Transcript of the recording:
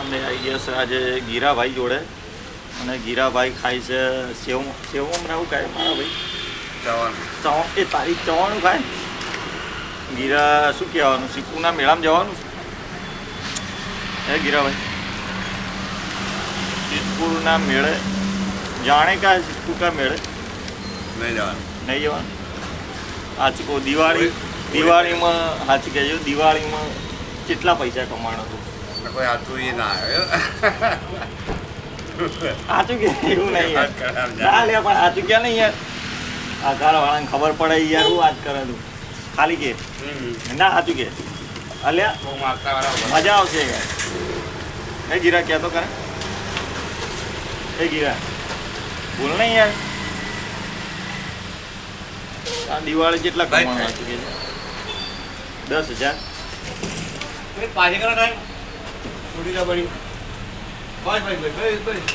અમે આવી ગયા છે આજે ગીરાભાઈ જોડે. અને ગીરાભાઈ ખાય છે સેવ સેવ મમરાવું ખાય મારા ભાઈ. જવાનું એ તારીખ ચવાણું ખાય? ગીરા શું કહેવાનું? સિક્કુના મેળામાં જવાનું હે ગીરાભાઈ. સિદ્ધપુરના મેળે જાણે કા સિદ્ધપુ કા મેળે? નહીં જવાનું. નહીં જવાનું? હાચકો દિવાળી દિવાળીમાં હાચી કહેજો દિવાળીમાં કેટલા પૈસા કમાણો તું? ને કોઈ હાથું એ ના આવે સાચું કે એવું નહીં યાર ના લે પણ સાચું ક્યાં નહીં યાર આ ઘરવાળાને ખબર પડે યાર હું વાત કરે તું ખાલી કે ના સાચું કે અલ્યા બહુ મારતા વાળા મજા આવશે યાર એ ગીરા ક્યાં તો કરે એ ગીરા બોલ નહીં યાર આ દિવાળી જેટલા ભાઈ, કમાણા છે કે દસ હજાર પાછી કરો ટાઈમ છોડી દો ભાઈ. ભાઈ ભાઈ ભાઈ બસ